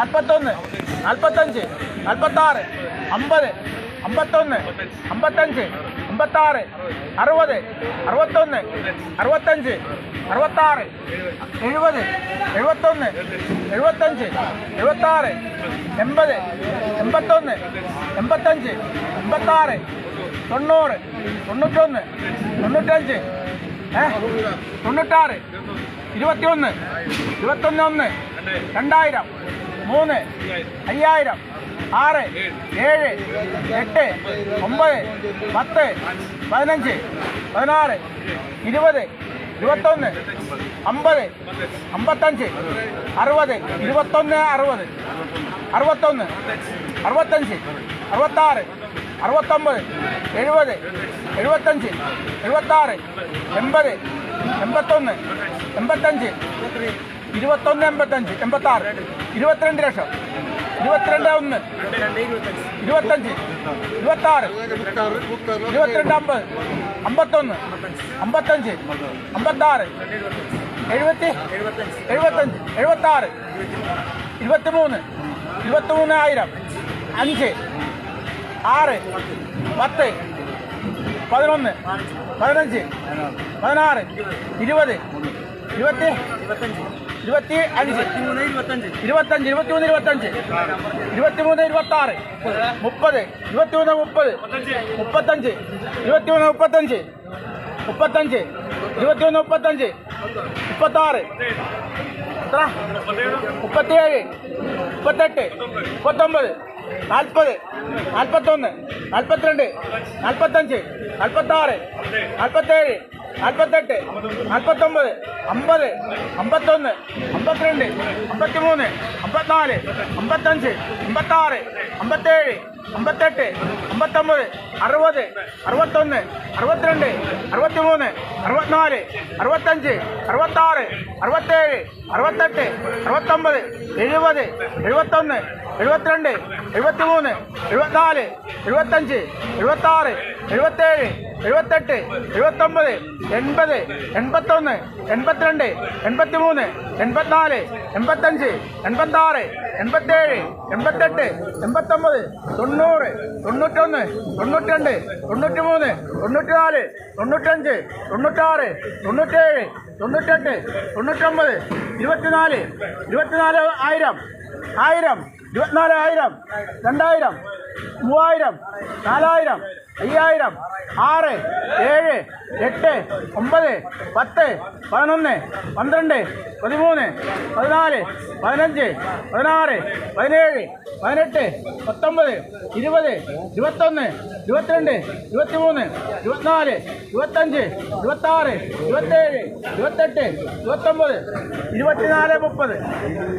നാൽപ്പത്തൊന്ന് നാൽപ്പത്തഞ്ച് നാൽപ്പത്താറ് അമ്പത് അമ്പത്തൊന്ന് അമ്പത്തഞ്ച് അമ്പത്താറ് അറുപത് അറുപത്തൊന്ന് അറുപത്തഞ്ച് അറുപത്താറ് എഴുപത് എഴുപത്തൊന്ന് എഴുപത്തഞ്ച് എഴുപത്താറ് എൺപത് എൺപത്തൊന്ന് എൺപത്തഞ്ച് എൺപത്താറ് തൊണ്ണൂറ് തൊണ്ണൂറ്റൊന്ന് തൊണ്ണൂറ്റഞ്ച് തൊണ്ണൂറ്റാറ് ഇരുപത്തിയൊന്ന് ഇരുപത്തൊന്ന് ഒന്ന് രണ്ടായിരം. മൂന്ന് അയ്യായിരം ആറ് ഏഴ് എട്ട് ഒമ്പത് പത്ത് പതിനഞ്ച് പതിനാറ് ഇരുപത് ഇരുപത്തൊന്ന് അമ്പത് അമ്പത്തഞ്ച് അറുപത് ഇരുപത്തൊന്ന് അറുപത് അറുപത്തൊന്ന് അറുപത്തഞ്ച് അറുപത്താറ് അറുപത്തൊമ്പത് എഴുപത് എഴുപത്തഞ്ച് എഴുപത്താറ് എൺപത് എൺപത്തൊന്ന് എൺപത്തഞ്ച്. ഇരുപത്തൊന്ന് എൺപത്തഞ്ച് എൺപത്താറ് ഇരുപത്തിരണ്ട് ലക്ഷം ഇരുപത്തിരണ്ട് ഒന്ന് ഇരുപത്തഞ്ച് ഇരുപത്താറ് ഇരുപത്തിരണ്ട് അമ്പത് അമ്പത്തൊന്ന് അമ്പത്തഞ്ച് അമ്പത്താറ് എഴുപത്തി എഴുപത്തഞ്ച് എഴുപത്താറ് ഇരുപത്തിമൂന്ന് ഇരുപത്തിമൂന്നായിരം അഞ്ച് ആറ് പത്ത് പതിനൊന്ന് പതിനഞ്ച് പതിനാറ് ഇരുപത് ഇരുപത്തി ഇരുപത്തി അഞ്ച്. ഇരുപത്തഞ്ച്. ഇരുപത്തിമൂന്ന് ഇരുപത്തഞ്ച്. ഇരുപത്തിമൂന്ന് ഇരുപത്താറ്. മുപ്പത്. ഇരുപത്തിമൂന്ന് മുപ്പത്. മുപ്പത്തഞ്ച്. ഇരുപത്തിമൂന്ന് മുപ്പത്തഞ്ച്. മുപ്പത്തഞ്ച്. ഇരുപത്തിമൂന്ന് മുപ്പത്തഞ്ച്. മുപ്പത്താറ്. എത്ര? മുപ്പത്തിയേഴ് മുപ്പത്തെട്ട്. മുപ്പത്തൊമ്പത്. നാൽപ്പത് നാൽപ്പത്തൊന്ന് നാൽപ്പത്തിരണ്ട് നാൽപ്പത്തഞ്ച് നാൽപ്പത്താറ് നാൽപ്പത്തേഴ് നാൽപ്പത്തെട്ട് നാൽപ്പത്തൊമ്പത് അമ്പത് അമ്പത്തൊന്ന് അമ്പത്തിരണ്ട് അമ്പത്തിമൂന്ന് അമ്പത്തിനാല് അമ്പത്തഞ്ച് അമ്പത്താറ് അമ്പത്തേഴ് അമ്പത്തെട്ട് അമ്പത്തൊമ്പത് അറുപത് അറുപത്തൊന്ന് അറുപത്തിരണ്ട് അറുപത്തിമൂന്ന് അറുപത്തിനാല് അറുപത്തഞ്ച് അറുപത്താറ് അറുപത്തേഴ് അറുപത്തെട്ട് അറുപത്തൊമ്പത് എഴുപത് എഴുപത്തൊന്ന് എഴുപത്തിരണ്ട് എഴുപത്തിമൂന്ന് എഴുപത്തിനാല് എഴുപത്തഞ്ച് എഴുപത്താറ് എഴുപത്തേഴ് എഴുപത്തെട്ട് എഴുപത്തൊമ്പത് എൺപത് എൺപത്തൊന്ന് എൺപത്തിരണ്ട് എൺപത്തിമൂന്ന് എൺപത്തിനാല് എൺപത്തഞ്ച് എൺപത്താറ് എൺപത്തേഴ് എൺപത്തെട്ട് എൺപത്തൊമ്പത് തൊണ്ണൂറ് തൊണ്ണൂറ്റൊന്ന് തൊണ്ണൂറ്റിരണ്ട് തൊണ്ണൂറ്റിമൂന്ന് തൊണ്ണൂറ്റിനാല് തൊണ്ണൂറ്റഞ്ച് തൊണ്ണൂറ്റാറ് തൊണ്ണൂറ്റേഴ് തൊണ്ണൂറ്റെട്ട് തൊണ്ണൂറ്റൊമ്പത് ഇരുപത്തിനാല് ഇരുപത്തിനാല് ആയിരം ആയിരം ഇരുപത്തിനാല് ആയിരം രണ്ടായിരം മൂവായിരം നാലായിരം അയ്യായിരം ആറ് ഏഴ് എട്ട് ഒമ്പത് പത്ത് പതിനൊന്ന് പന്ത്രണ്ട് പതിമൂന്ന് പതിനാല് പതിനഞ്ച് പതിനാറ് പതിനേഴ് പതിനെട്ട് പത്തൊമ്പത് ഇരുപത് ഇരുപത്തൊന്ന് ഇരുപത്തിരണ്ട് ഇരുപത്തിമൂന്ന് ഇരുപത്തിനാല് ഇരുപത്തഞ്ച് ഇരുപത്താറ് ഇരുപത്തേഴ് ഇരുപത്തെട്ട് ഇരുപത്തൊമ്പത് ഇരുപത്തിനാല് മുപ്പത്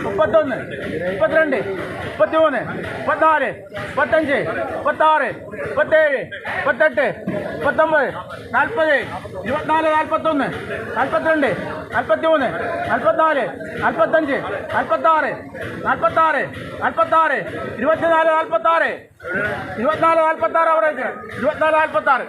മുപ്പത്തൊന്ന് മുപ്പത്തിരണ്ട് മുപ്പത്തിമൂന്ന് മുപ്പത്തിനാല് മുപ്പത്തഞ്ച് മുപ്പത്താറ് മുപ്പത്തേഴ് മുപ്പത്തെട്ട് മുപ്പത്തൊമ്പത് നാൽപ്പത് ഇരുപത്തിനാല് നാൽപ്പത്തൊന്ന് നാൽപ്പത്തിരണ്ട് നാൽപ്പത്തിമൂന്ന് നാൽപ്പത്തിനാല് നാൽപ്പത്തഞ്ച് നാൽപ്പത്താറ് നാൽപ്പത്താറ് നാൽപ്പത്താറ് ഇരുപത്തിനാല് നാൽപ്പത്താറ് ഇരുപത്തിനാല് നാൽപ്പത്താറ് അവിടെ വെക്കണം ഇരുപത്തിനാല് നാൽപ്പത്താറ്